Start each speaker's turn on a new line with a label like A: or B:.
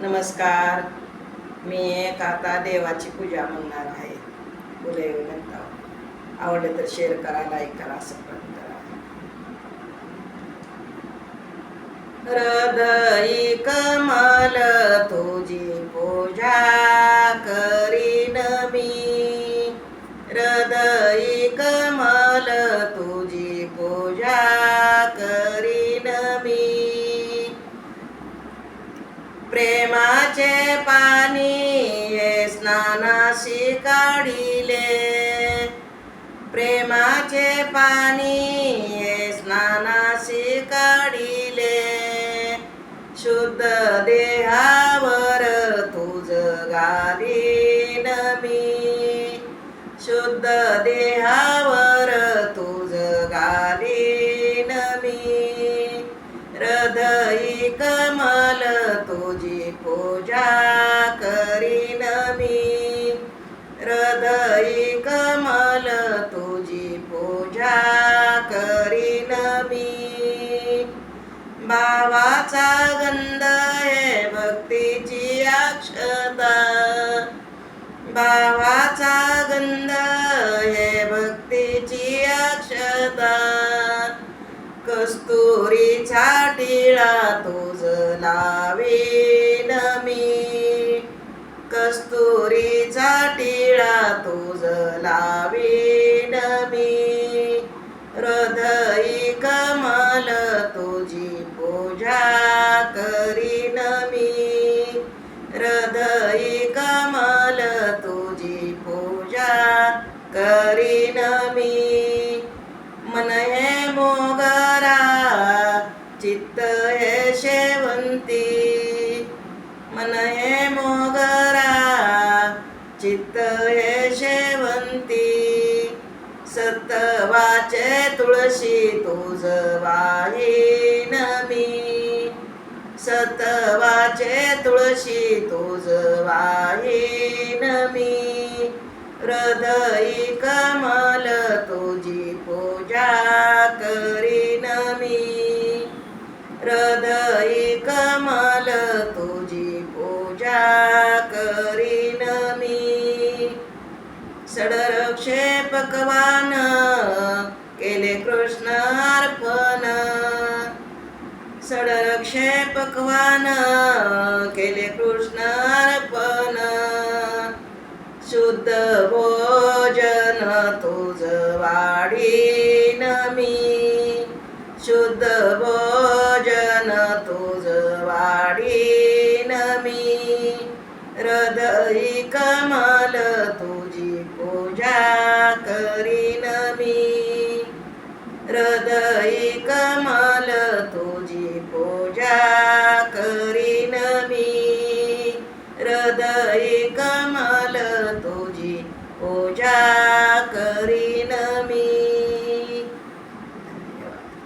A: नमस्कार. मी एक आता देवाची पूजा म्हणणार आहे. फुले म्हणता आवडलं तर शेअर करा लाईक करा सबस्क्राईब करा. हृदयी कमल प्रेमाचे पाणी ये स्नानाशी काढिले. प्रेमाचे पाणी ये स्नानाशी काढिले. शुद्ध देहावर तुझ गालीन मी. शुद्ध देहावर हृदयी कमल तुझी पूजा करीन मी. हृदयी कमल तुझी पूजा करीन मी. भावाचा गंध हे भक्तीची अक्षता. भावाचा गंध हे भक्तीची अक्षता. कस्तुरीचा टिळा तुझ लावीन मी. कस्तुरीचा टिळा तुझ लावेन मी. हृदयी कमल तुझी पूजा करीन मी. हृदयी कमल तुझी पूजा करीन मी. चित्त हे शेवंती. मन हे मोगरा. चित्त हे शेवंती. सत्वाचे तुळशी तुझ वाहीन मी. सत्वाचे तुळशी तुझ वाहीन मी. हृदयी कमल तुझी पूजा करीन मी. सडरक्षे पकवान केले कृष्ण अर्पण. सडरक्षे पकवान केले कृष्ण अर्पण. शुद्ध भोजन तुझ वाढीन मी. शुद्ध भोजन मी हृदयी कमल तुझी पूजा करीन मी. हृदयी कमल तुझी पूजा करीन मी. हृदयी कमल तुझी पूजा